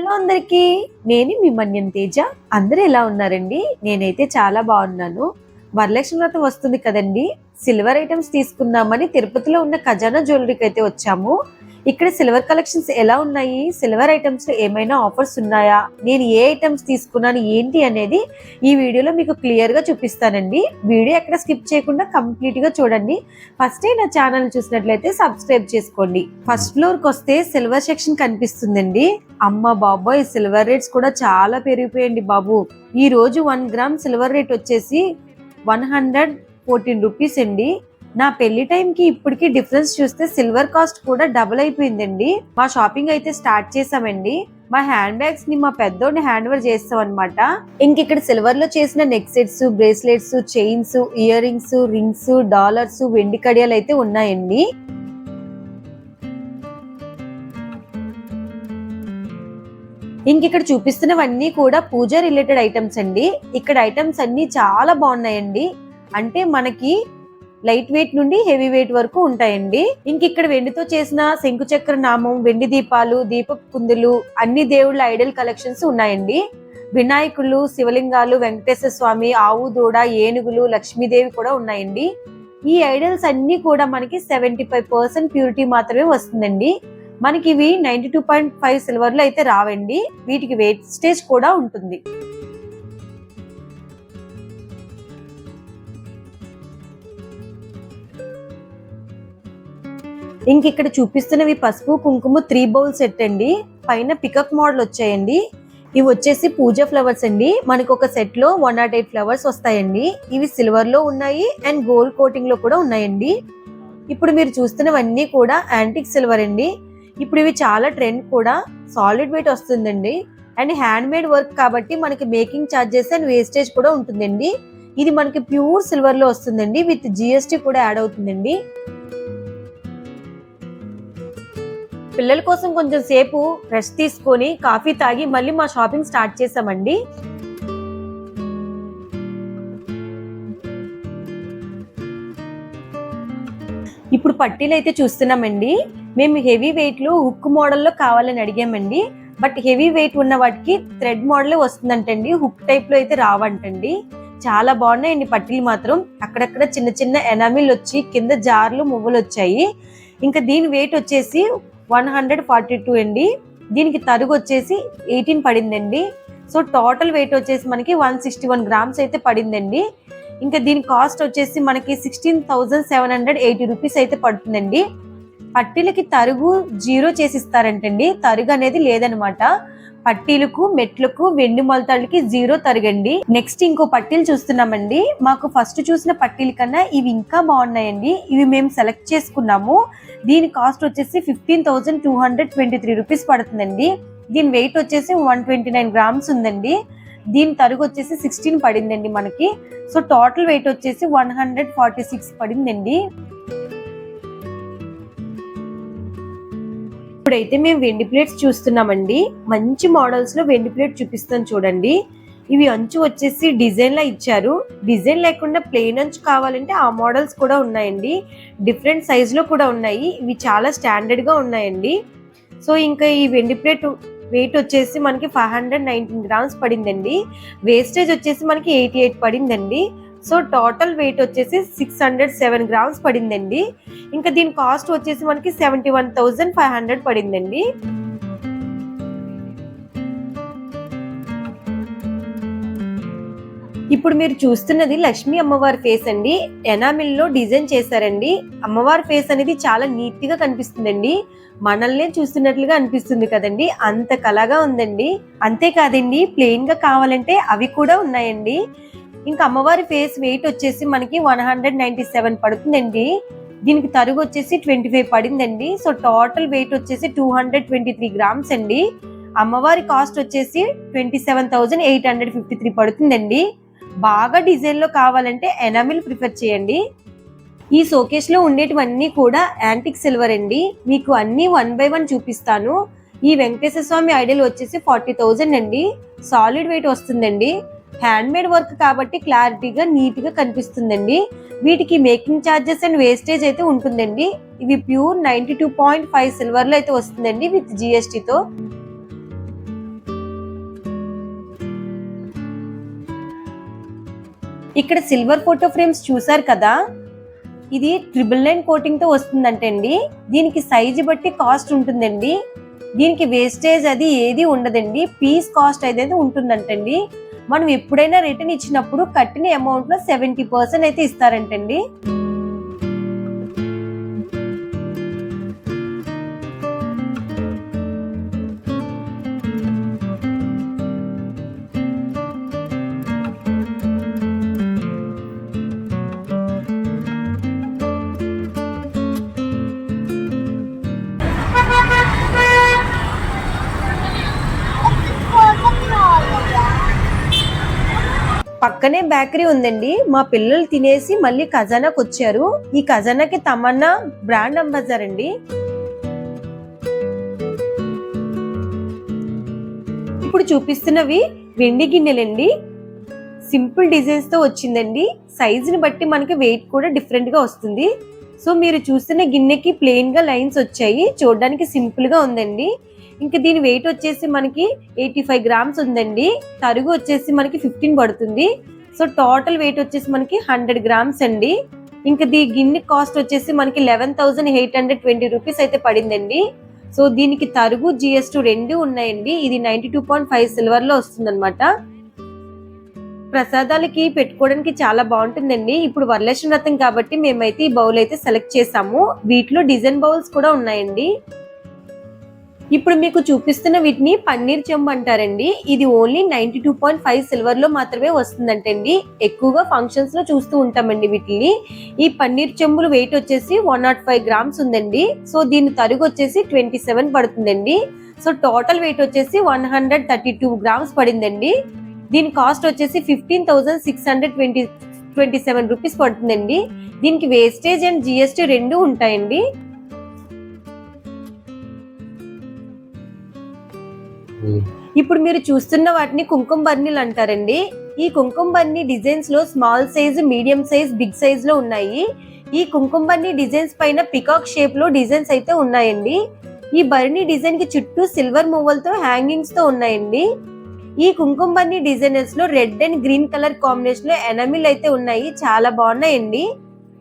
Hello అందరికి. నేను మీ మన్యం తేజ. అందరూ ఎలా ఉన్నారండి? నేనైతే చాలా బాగున్నాను. వరలక్ష్మి వ్రతం వస్తుంది కదండి. సిల్వర్ ఐటమ్స్ తీసుకుందామని తిరుపతిలో ఉన్న ఖజానా జ్యువెలరీకి అయితే వచ్చాము. ఇక్కడ సిల్వర్ కలెక్షన్స్ ఎలా ఉన్నాయి? సిల్వర్ ఐటమ్స్లో ఏమైనా ఆఫర్స్ ఉన్నాయా? నేను ఏ ఐటమ్స్ తీసుకున్నాను? ఏంటి అనేది ఈ వీడియోలో మీకు క్లియర్గా చూపిస్తానండి. వీడియో ఎక్కడ స్కిప్ చేయకుండా కంప్లీట్గా చూడండి. ఫస్ట్ నా ఛానల్ చూసినట్లయితే సబ్స్క్రైబ్ చేసుకోండి. ఫస్ట్ ఫ్లోర్కి వస్తే సిల్వర్ సెక్షన్ కనిపిస్తుందండి. అమ్మ బాబోయ్ సిల్వర్ రేట్స్ కూడా చాలా పెరిగిపోయండి బాబు. ఈ రోజు వన్ గ్రామ్ సిల్వర్ రేట్ వచ్చేసి వన్ హండ్రెడ్ ఫోర్టీన్ రూపీస్ అండి. నా పెళ్ళి టైంకి ఇప్పటికి డిఫరెన్స్ చూస్తే సిల్వర్ కాస్ట్ కూడా డబుల్ అయిపోయిందండి. మా షాపింగ్ అయితే స్టార్ట్ చేసామండి మా హ్యాండ్ బ్యాగ్స్ని మా పెద్దోడిని హ్యాండ్ ఓవర్ చేస్తాం అనమాట ఇంక ఇక్కడ సిల్వర్లో చేసిన neck sets bracelets chains earrings rings dollars వెండి కడియాలు అయితే ఉన్నాయండి. ఇంక ఇక్కడ చూపిస్తున్నవన్నీ కూడా పూజ రిలేటెడ్ ఐటమ్స్ అండి. ఇక్కడ ఐటమ్స్ అన్ని చాలా బాగున్నాయండి. అంటే మనకి లైట్ వెయిట్ నుండి హెవీ వెయిట్ వరకు ఉంటాయండి. ఇంక ఇక్కడ వెండితో చేసిన శంకు చక్ర నామం వెండి దీపాలు దీప కుందులు అన్ని దేవుళ్ళ ఐడల్ కలెక్షన్స్ ఉన్నాయండి. వినాయకులు శివలింగాలు వెంకటేశ్వర స్వామి ఆవు దూడ ఏనుగులు లక్ష్మీదేవి కూడా ఉన్నాయండి. ఈ ఐడల్స్ అన్ని కూడా మనకి సెవెంటీ ఫైవ్ పర్సెంట్ ప్యూరిటీ మాత్రమే వస్తుందండి. మనకి ఇవి నైన్టీ టూ పాయింట్ ఫైవ్ సిల్వర్లో అయితే రావండి. వీటికి వెయిట్ స్టేజ్ కూడా ఉంటుంది. ఇంక ఇక్కడ చూపిస్తున్నవి పసుపు కుంకుమ త్రీ బౌల్ సెట్ అండి. పైన పికప్ మోడల్ వచ్చాయండి. ఇవి వచ్చేసి పూజ ఫ్లవర్స్ అండి. మనకు ఒక సెట్లో వన్ నాట్ ఎయిట్ ఫ్లవర్స్ వస్తాయండి. ఇవి సిల్వర్లో ఉన్నాయి అండ్ గోల్డ్ కోటింగ్లో కూడా ఉన్నాయండి. ఇప్పుడు మీరు చూస్తున్నవన్నీ కూడా యాంటిక్ సిల్వర్ అండి. ఇప్పుడు ఇవి చాలా ట్రెండ్ కూడా. సాలిడ్ వెయిట్ వస్తుందండి. అండ్ హ్యాండ్ మేడ్ వర్క్ కాబట్టి మనకి మేకింగ్ ఛార్జెస్ అండ్ వేస్టేజ్ కూడా ఉంటుందండి. ఇది మనకి ప్యూర్ సిల్వర్లో వస్తుందండి. విత్ జిఎస్టీ కూడా యాడ్ అవుతుందండి. పిల్లల కోసం కొంచెం సేపు రెస్ట్ తీసుకొని కాఫీ తాగి మళ్ళీ మా షాపింగ్ స్టార్ట్ చేసామండి ఇప్పుడు పట్టీలు అయితే చూస్తున్నామండి. మేము హెవీ వెయిట్లో హుక్ మోడల్లో కావాలని అడిగామండి. బట్ హెవీ వెయిట్ ఉన్న వాటికి థ్రెడ్ మోడలే వస్తుందంటండి. హుక్ టైప్లో అయితే రావంటండి. చాలా బాగున్నాయండి పట్టీలు మాత్రం. అక్కడక్కడ చిన్న చిన్న ఎనామిల్ వచ్చి కింద జార్లు మువ్వలు వచ్చాయి. ఇంకా దీని వెయిట్ వచ్చేసి వన్ హండ్రెడ్ ఫార్టీ టూ అండి. దీనికి తరుగు వచ్చేసి ఎయిటీన్ పడిందండి. సో టోటల్ వెయిట్ వచ్చేసి మనకి వన్ సిక్స్టీ వన్ గ్రామ్స్ అయితే పడిందండి. ఇంకా దీని కాస్ట్ వచ్చేసి మనకి sixteen thousand seven hundred eighty rupees అయితే పడుతుందండి. పట్టీలకి తరుగు జీరో చేసి ఇస్తారంటండి. తరుగు అనేది లేదనమాట. పట్టీలకు మెట్లకు వెండి మొలతాళ్ళకి జీరో తరగండి. నెక్స్ట్ ఇంకో పట్టీలు చూస్తున్నామండి. మాకు ఫస్ట్ చూసిన పట్టీల కన్నా ఇవి ఇంకా బాగున్నాయండి. ఇవి మేము సెలెక్ట్ చేసుకున్నాము. దీని కాస్ట్ వచ్చేసి fifteen thousand two hundred twenty three rupees పడుతుందండి. దీని వెయిట్ వచ్చేసి వన్ ట్వంటీ నైన్ గ్రామ్స్ ఉందండి. దీని తరుగు వచ్చేసి సిక్స్టీన్ పడిందండి మనకి. సో టోటల్ వెయిట్ వచ్చేసి వన్ హండ్రెడ్ ఫార్టీ సిక్స్ పడిందండి. ఇప్పుడైతే మేము వెండి ప్లేట్స్ చూస్తున్నామండి. మంచి మోడల్స్లో వెండి ప్లేట్ చూపిస్తాను చూడండి. ఇవి అంచు వచ్చేసి డిజైన్ లా ఇచ్చారు. డిజైన్ లేకుండా ప్లెయిన్ అంచు కావాలంటే ఆ మోడల్స్ కూడా ఉన్నాయండి. డిఫరెంట్ సైజ్లో కూడా ఉన్నాయి. ఇవి చాలా స్టాండర్డ్గా ఉన్నాయండి. సో ఇంకా ఈ వెండి ప్లేట్ వెయిట్ వచ్చేసి మనకి ఫైవ్ హండ్రెడ్ నైన్టీన్ గ్రామ్స్ పడిందండి. వేస్టేజ్ వచ్చేసి మనకి ఎయిటీ ఎయిట్ పడిందండి. సో టోటల్ వెయిట్ వచ్చేసి సిక్స్ హండ్రెడ్ సెవెన్ గ్రామ్స్ పడిందండి. ఇంకా దీని కాస్ట్ వచ్చేసి మనకి seventy one thousand five hundred పడిందండి. ఇప్పుడు మీరు చూస్తున్నది లక్ష్మీ అమ్మవారి ఫేస్ అండి. ఎనామిల్లో డిజైన్ చేశారండి. అమ్మవారి ఫేస్ అనేది చాలా నీట్గా కనిపిస్తుందండి. మనల్నే చూస్తున్నట్లుగా అనిపిస్తుంది కదండి. అంత కళగా ఉందండి. అంతేకాదండి ప్లెయిన్గా కావాలంటే అవి కూడా ఉన్నాయండి. ఇంకా అమ్మవారి ఫేస్ వెయిట్ వచ్చేసి మనకి వన్ హండ్రెడ్ నైన్టీ సెవెన్ పడుతుందండి. దీనికి తరుగు వచ్చేసి ట్వంటీ ఫైవ్ పడిందండి. సో టోటల్ వెయిట్ వచ్చేసి two hundred twenty three grams అండి. అమ్మవారి కాస్ట్ వచ్చేసి twenty seven thousand eight hundred fifty three పడుతుందండి. బాగా డిజైన్లో కావాలంటే ఎనామిల్ ప్రిఫర్ చేయండి. ఈ షోకేస్లో ఉండేటివన్నీ కూడా యాంటిక్ సిల్వర్ అండి. మీకు అన్ని వన్ బై వన్ చూపిస్తాను. ఈ వెంకటేశ్వర స్వామి ఐడల్ వచ్చేసి ఫార్టీ థౌజండ్ అండి. సాలిడ్ వెయిట్ వస్తుందండి. హ్యాండ్మేడ్ వర్క్ కాబట్టి క్లారిటీగా నీట్గా కనిపిస్తుందండి. వీటికి మేకింగ్ ఛార్జెస్ అండ్ వేస్టేజ్ అయితే ఉంటుందండి. ఇవి pure ninety two point five సిల్వర్లో అయితే వస్తుందండి విత్ జిఎస్టితో. ఇక్కడ సిల్వర్ ఫోటో ఫ్రేమ్స్ చూసారు కదా? ఇది ట్రిపుల్ నైన్ కోటింగ్తో వస్తుందంటండి. దీనికి సైజు బట్టి కాస్ట్ ఉంటుందండి. దీనికి వేస్టేజ్ అది ఏది ఉండదండి. పీస్ కాస్ట్ అయితే ఉంటుందంటండి. మనం ఎప్పుడైనా రిటర్న్ ఇచ్చినప్పుడు కట్టిన అమౌంట్లో సెవెంటీ పర్సెంట్ అయితే ఇస్తారంటండి. పక్కనే బేకరీ ఉందండి. మా పిల్లలు తినేసి మళ్ళీ ఖజానాకి వచ్చారు. ఈ ఖజానాకి తమన్నా బ్రాండ్ అంబాసిడర్ అండి. ఇప్పుడు చూపిస్తున్నవి వెండి గిన్నెలండి. సింపుల్ డిజైన్స్తో వచ్చిందండి. సైజుని బట్టి మనకి వెయిట్ కూడా డిఫరెంట్గా వస్తుంది. సో మీరు చూస్తున్న గిన్నెకి ప్లెయిన్గా లైన్స్ వచ్చాయి. చూడడానికి సింపుల్గా ఉందండి. ఇంకా దీని వెయిట్ వచ్చేసి మనకి ఎయిటీ ఫైవ్ గ్రామ్స్ ఉందండి. తరుగు వచ్చేసి మనకి ఫిఫ్టీన్ పడుతుంది. సో టోటల్ వెయిట్ వచ్చేసి మనకి హండ్రెడ్ గ్రామ్స్ అండి. ఇంకా దీ గిన్నె కాస్ట్ వచ్చేసి మనకి eleven thousand eight hundred twenty rupees అయితే పడిందండి. సో దీనికి తరుగు జిఎస్టీ రెండు ఉన్నాయండి. ఇది నైన్టీ టూ పాయింట్ ఫైవ్ సిల్వర్లో వస్తుందన్నమాట. ప్రసాదాలకి పెట్టుకోవడానికి చాలా బాగుంటుందండి. ఇప్పుడు వరలక్ష్మి వ్రతం కాబట్టి మేమైతే ఈ బౌల్ అయితే సెలెక్ట్ చేసాము. వీటిలో డిజైన్ బౌల్స్ కూడా ఉన్నాయండి. ఇప్పుడు మీకు చూపిస్తున్న వీటిని పన్నీర్ చెంబు అంటారండి. ఇది only ninety two point five సిల్వర్లో మాత్రమే వస్తుందంటండి. ఎక్కువగా ఫంక్షన్స్లో చూస్తూ ఉంటామండి వీటిని. ఈ పన్నీర్ చెంబులు వెయిట్ వచ్చేసి వన్ నాట్ ఫైవ్ గ్రామ్స్ ఉందండి. సో దీని తరుగు వచ్చేసి ట్వంటీ సెవెన్ పడుతుందండి. సో టోటల్ వెయిట్ వచ్చేసి one hundred thirty two grams పడిందండి. దీని కాస్ట్ వచ్చేసి fifteen thousand six hundred twenty twenty seven rupees పడుతుందండి. దీనికి వేస్టేజ్ అండ్ జిఎస్టీ రెండు ఉంటాయండి. ఇప్పుడు మీరు చూస్తున్న వాటిని కుంకుమ బర్నీలు అంటారండి. ఈ కుంకుమ బర్నీ డిజైన్స్లో small size medium size big సైజ్లో ఉన్నాయి. ఈ కుంకుమ బర్నీ డిజైన్స్ పైన పికాక్ షేప్లో డిజైన్స్ అయితే ఉన్నాయండి. ఈ బర్నీ డిజైన్కి చుట్టూ సిల్వర్ మువ్వలతో హ్యాంగింగ్స్తో ఉన్నాయండి. ఈ కుంకుమ బర్నీ డిజైనర్స్లో రెడ్ అండ్ గ్రీన్ కలర్ కాంబినేషన్లో ఎనమిల్ అయితే ఉన్నాయి. చాలా బాగున్నాయండి.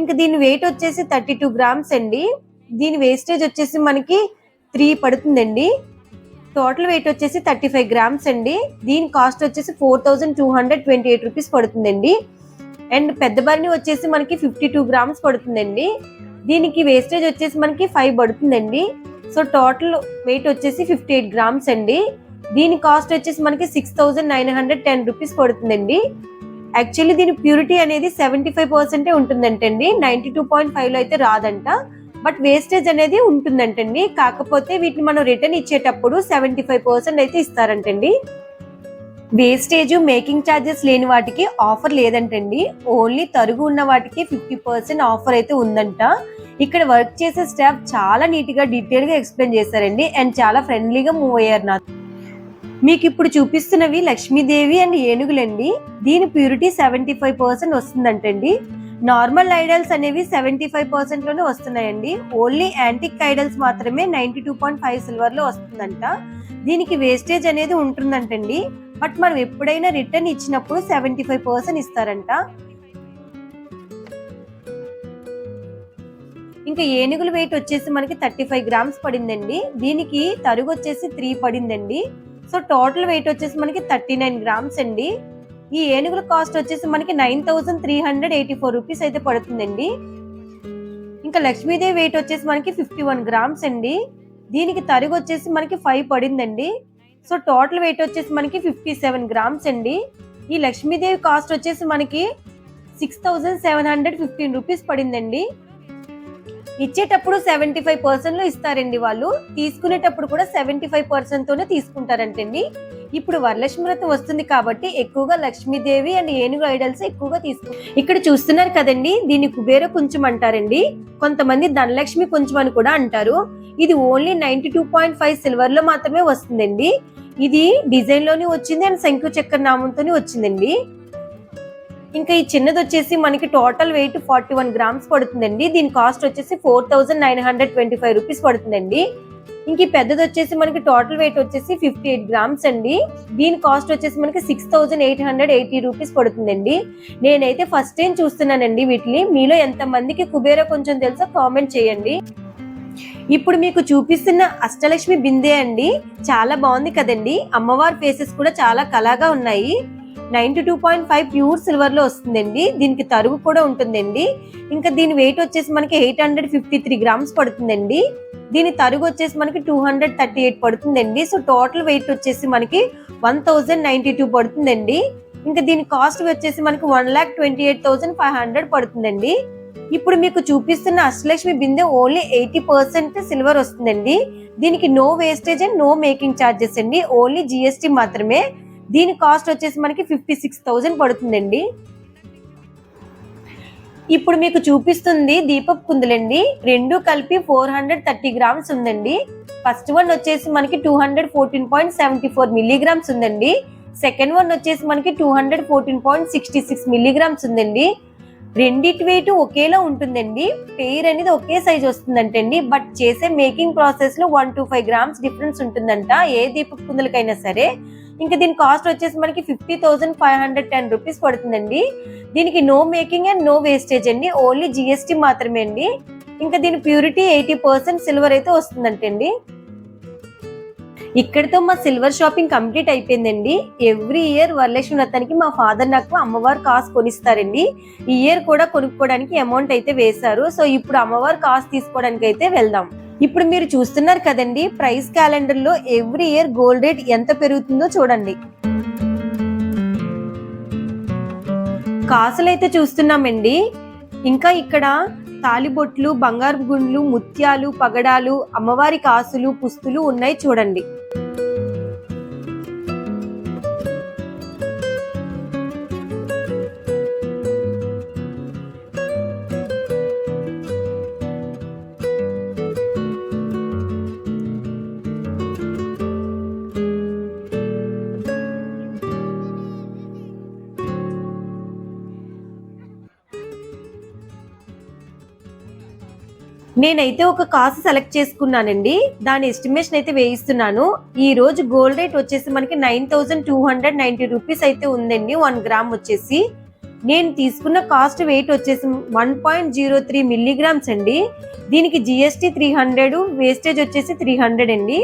ఇంకా దీని వెయిట్ వచ్చేసి థర్టీ టూ గ్రామ్స్ అండి. దీని వేస్టేజ్ వచ్చేసి మనకి త్రీ పడుతుందండి. టోటల్ వెయిట్ వచ్చేసి థర్టీ ఫైవ్ గ్రామ్స్ అండి. దీని కాస్ట్ వచ్చేసి four thousand two hundred twenty eight rupees పడుతుందండి. అండ్ పెద్ద బర్ని వచ్చేసి మనకి ఫిఫ్టీ టూ గ్రామ్స్ పడుతుందండి. దీనికి వేస్టేజ్ వచ్చేసి మనకి ఫైవ్ పడుతుందండి. సో టోటల్ వెయిట్ వచ్చేసి ఫిఫ్టీ ఎయిట్ గ్రామ్స్ అండి. దీని కాస్ట్ వచ్చేసి మనకి six thousand nine hundred ten rupees పడుతుందండి. యాక్చువల్లీ దీని ప్యూరిటీ అనేది సెవెంటీ ఫైవ్ పర్సెంటే ఉంటుందంటండి. నైన్టీ టూ పాయింట్ ఫైవ్లో అయితే రాదంట. బట్ వేస్టేజ్ అనేది ఉంటుందంటండి. కాకపోతే వీటిని మనం రిటర్న్ ఇచ్చేటప్పుడు సెవెంటీ ఫైవ్ పర్సెంట్ అయితే ఇస్తారంటండి. వేస్టేజ్ మేకింగ్ ఛార్జెస్ లేని వాటికి ఆఫర్ లేదంటండి. ఓన్లీ తరుగు ఉన్న వాటికి ఫిఫ్టీ పర్సెంట్ ఆఫర్ అయితే ఉందంట. ఇక్కడ వర్క్ చేసే స్టాఫ్ చాలా నీట్గా డీటెయిల్గా ఎక్స్ప్లెయిన్ చేశారండి. అండ్ చాలా ఫ్రెండ్లీగా మూవ్ అయ్యారు నాకు మీకు ఇప్పుడు చూపిస్తున్నవి లక్ష్మీదేవి అండ్ ఏనుగులండి. దీని ప్యూరిటీ సెవెంటీ ఫైవ్ పర్సెంట్ వస్తుందంటండి. నార్మల్ ఐడల్స్ అనేవి సెవెంటీ ఫైవ్ పర్సెంట్లోనే వస్తున్నాయండి. ఓన్లీ యాంటిక్ ఐడల్స్ మాత్రమే నైంటీ టూ పాయింట్ ఫైవ్ సిల్వర్లో వస్తుందంట. దీనికి వేస్టేజ్ అనేది ఉంటుందంటండి. బట్ మనం ఎప్పుడైనా రిటర్న్ ఇచ్చినప్పుడు సెవెంటీ ఫైవ్ పర్సెంట్ ఇస్తారంట. ఇంకా ఏనుగుల వెయిట్ వచ్చేసి మనకి థర్టీ ఫైవ్ గ్రామ్స్ పడిందండి. దీనికి తరుగు వచ్చేసి త్రీ పడిందండి. సో టోటల్ వెయిట్ వచ్చేసి మనకి థర్టీ నైన్ గ్రామ్స్ అండి. ఈ ఏనుగుల కాస్ట్ వచ్చేసి మనకి nine thousand three hundred eighty four rupees అయితే పడుతుందండి. ఇంకా లక్ష్మీదేవి వెయిట్ వచ్చేసి మనకి ఫిఫ్టీ వన్ గ్రామ్స్ అండి. దీనికి తరుగు వచ్చేసి మనకి ఫైవ్ పడిందండి. సో టోటల్ వెయిట్ వచ్చేసి మనకి ఫిఫ్టీ సెవెన్ గ్రామ్స్ అండి. ఈ లక్ష్మీదేవి కాస్ట్ వచ్చేసి మనకి six thousand seven hundred fifteen rupees పడిందండి. ఇచ్చేటప్పుడు సెవెంటీ ఫైవ్ పర్సెంట్లో ఇస్తారండి వాళ్ళు. తీసుకునేటప్పుడు కూడా సెవెంటీ ఫైవ్ పర్సెంట్ తోనే తీసుకుంటారంటండి. ఇప్పుడు వరలక్ష్మి వ్రతం వస్తుంది కాబట్టి ఎక్కువగా లక్ష్మీదేవి అండ్ ఏనుగు ఐడల్స్ ఎక్కువగా తీసుకు ఇక్కడ చూస్తున్నారు కదండి దీన్ని కుబేర కొంచెం అంటారండి. కొంతమంది ధనలక్ష్మి కొంచెం అని కూడా అంటారు. ఇది only ninety two point five సిల్వర్లో మాత్రమే వస్తుందండి. ఇది డిజైన్లోని వచ్చింది అండ్ శంకు చక్ర నామంతోని వచ్చిందండి. ఇంకా ఈ చిన్నది వచ్చేసి మనకి total weight forty one grams పడుతుందండి. దీని కాస్ట్ వచ్చేసి four thousand nine hundred twenty five rupees పడుతుందండి. ఇంక ఈ పెద్దది వచ్చేసి మనకి టోటల్ వెయిట్ వచ్చేసి ఫిఫ్టీ ఎయిట్ గ్రామ్స్ అండి. దీని కాస్ట్ వచ్చేసి మనకి six thousand eight hundred eighty rupees పడుతుందండి. నేనైతే ఫస్ట్ టైం చూస్తున్నానండి వీటిని. మీలో ఎంత మందికి కొంచెం తెలుసో కామెంట్ చేయండి. ఇప్పుడు మీకు చూపిస్తున్న అష్టలక్ష్మి బిందే అండి. చాలా బాగుంది కదండి. అమ్మవారి ఫేసెస్ కూడా చాలా కళగా ఉన్నాయి. Ninety two point five pure సిల్వర్లో వస్తుందండి. దీనికి తరుగు కూడా ఉంటుందండి. ఇంకా దీని వెయిట్ వచ్చేసి మనకి eight hundred fifty three grams పడుతుందండి. దీని తరుగు వచ్చేసి మనకి టూ హండ్రెడ్ థర్టీ ఎయిట్ పడుతుందండి. సో టోటల్ వెయిట్ వచ్చేసి మనకి వన్ థౌజండ్ నైంటీ టూ పడుతుందండి. ఇంకా దీని కాస్ట్ వచ్చేసి మనకి one lakh twenty eight thousand five hundred పడుతుందండి. ఇప్పుడు మీకు చూపిస్తున్న అష్టలక్ష్మి బిందె ఓన్లీ ఎయిటీ పర్సెంట్ సిల్వర్ వస్తుందండి. దీనికి no wastage and no making charges అండి. ఓన్లీ జిఎస్టి మాత్రమే. దీని కాస్ట్ వచ్చేసి మనకి ఫిఫ్టీ సిక్స్ థౌజండ్ పడుతుందండి. ఇప్పుడు మీకు చూపిస్తుంది దీపక్ కుందులండి. రెండు కలిపి ఫోర్ హండ్రెడ్ థర్టీ గ్రామ్స్ ఉందండి. ఫస్ట్ వన్ వచ్చేసి మనకి two hundred fourteen point seventy four milligrams ఉందండి. సెకండ్ వన్ వచ్చేసి మనకి two hundred fourteen point sixty six milligrams ఉందండి. రెండిటి వెయిట్ ఒకేలా ఉంటుందండి. పెయిర్ అనేది ఒకే సైజ్ వస్తుందంటండి. బట్ చేసే మేకింగ్ ప్రాసెస్లో one to five grams difference ఉంటుందంట. ఏ దీపపు కుందులకైనా సరే. ఇంకా దీని కాస్ట్ వచ్చేసి మనకి fifty thousand five hundred ten rupees పడుతుందండి. దీనికి no making and no wastage అండి. ఓన్లీ జిఎస్టీ మాత్రమే అండి. ఇంకా దీని ప్యూరిటీ ఎయిటీ పర్సెంట్ సిల్వర్ అయితే వస్తుందంటండి. ఇక్కడితో మా సిల్వర్ షాపింగ్ కంప్లీట్ అయిపోయిందండి. ఎవ్రీ ఇయర్ వరలక్ష్మి వ్రతానికి మా ఫాదర్ నాకు అమ్మవారు కాసు కొనిస్తారండి. ఈ ఇయర్ కూడా కొనుక్కోవడానికి అమౌంట్ అయితే వేశారు. సో ఇప్పుడు అమ్మవారు కాసు తీసుకోవడానికి అయితే వెళ్దాం. ఇప్పుడు మీరు చూస్తున్నారు కదండి ప్రైస్ క్యాలెండర్లో ఎవ్రీ ఇయర్ గోల్డ్ రేట్ ఎంత పెరుగుతుందో చూడండి. కాసులైతే చూస్తున్నామండి. ఇంకా ఇక్కడ తాలిబొట్లు బంగారు గుండ్లు ముత్యాలు పగడాలు అమ్మవారి కాసులు పుస్తులు ఉన్నాయి చూడండి. నేనైతే ఒక కాసు సెలెక్ట్ చేసుకున్నానండి. దాని ఎస్టిమేషన్ అయితే వేయిస్తున్నాను. ఈ రోజు గోల్డ్ రేట్ వచ్చేసి మనకి nine thousand two hundred ninety rupees అయితే ఉందండి. వన్ గ్రామ్ వచ్చేసి. నేను తీసుకున్న కాస్ట్ వెయిట్ వచ్చేసి one point zero three milligrams అండి. దీనికి జిఎస్టి త్రీ హండ్రెడ్ వేస్టేజ్ వచ్చేసి త్రీ హండ్రెడ్ అండి.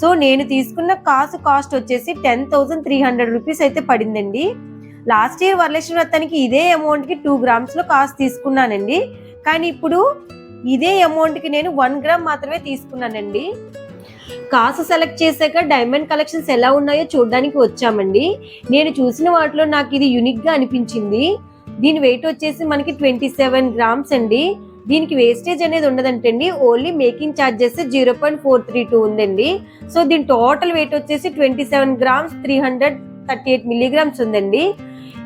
సో నేను తీసుకున్న కాసు కాస్ట్ వచ్చేసి ten thousand three hundred rupees అయితే పడిందండి. లాస్ట్ ఇయర్ వరలక్ష్మి వ్రతానికి ఇదే అమౌంట్కి టూ గ్రామ్స్లో కాస్ట్ తీసుకున్నానండి. కానీ ఇప్పుడు ఇదే అమౌంట్కి నేను వన్ గ్రామ్ మాత్రమే తీసుకున్నానండి. కాసు సెలెక్ట్ చేశాక డైమండ్ కలెక్షన్స్ ఎలా ఉన్నాయో చూడడానికి వచ్చామండి. నేను చూసిన వాటిలో నాకు ఇది యునిక్గా అనిపించింది. దీని వెయిట్ వచ్చేసి మనకి ట్వంటీ సెవెన్ గ్రామ్స్ అండి. దీనికి వేస్టేజ్ అనేది ఉండదంటండి. Only making charges zero point four three two ఉందండి. సో దీని టోటల్ వెయిట్ వచ్చేసి twenty seven grams three hundred thirty eight milligrams ఉందండి.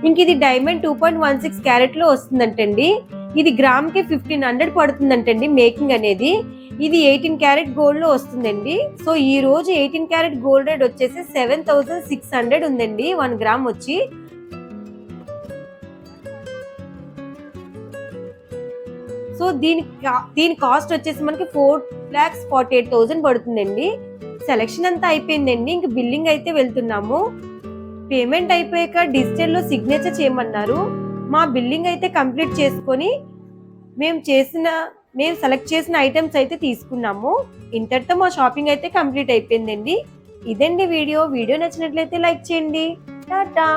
ఇంక ఇది diamond two point one six క్యారెట్లో వస్తుందంటండి. ఇది గ్రామ్కి ఫిఫ్టీన్ హండ్రెడ్ పడుతుందంటండి మేకింగ్ అనేది. ఇది ఎయిటీన్ క్యారెట్ గోల్డ్లో వస్తుందండి. సో ఈ రోజు ఎయిటీన్ క్యారెట్ గోల్డ్ రేట్ వచ్చేసి సెవెన్ థౌసండ్ సిక్స్ హండ్రెడ్ ఉందండి. వన్ గ్రామ్ వచ్చి. సో దీని కా- దీని కాస్ట్ వచ్చేసి మనకి four lakhs forty eight thousand పడుతుందండి. సెలెక్షన్ అంతా అయిపోయిందండి. ఇంక బిల్లింగ్ అయితే వెళ్తున్నాము. పేమెంట్ అయిపోయాక డిజిటల్లో సిగ్నేచర్ చేయమన్నారు. మా బిల్లింగ్ అయితే కంప్లీట్ చేసుకొని మేము చేసిన మేము సెలెక్ట్ చేసిన ఐటమ్స్ అయితే తీసుకున్నాము. ఇంతటితో మా షాపింగ్ అయితే కంప్లీట్ అయిపోయిందండి. ఇదండి వీడియో. వీడియో నచ్చినట్లయితే లైక్ చేయండి. టాటా!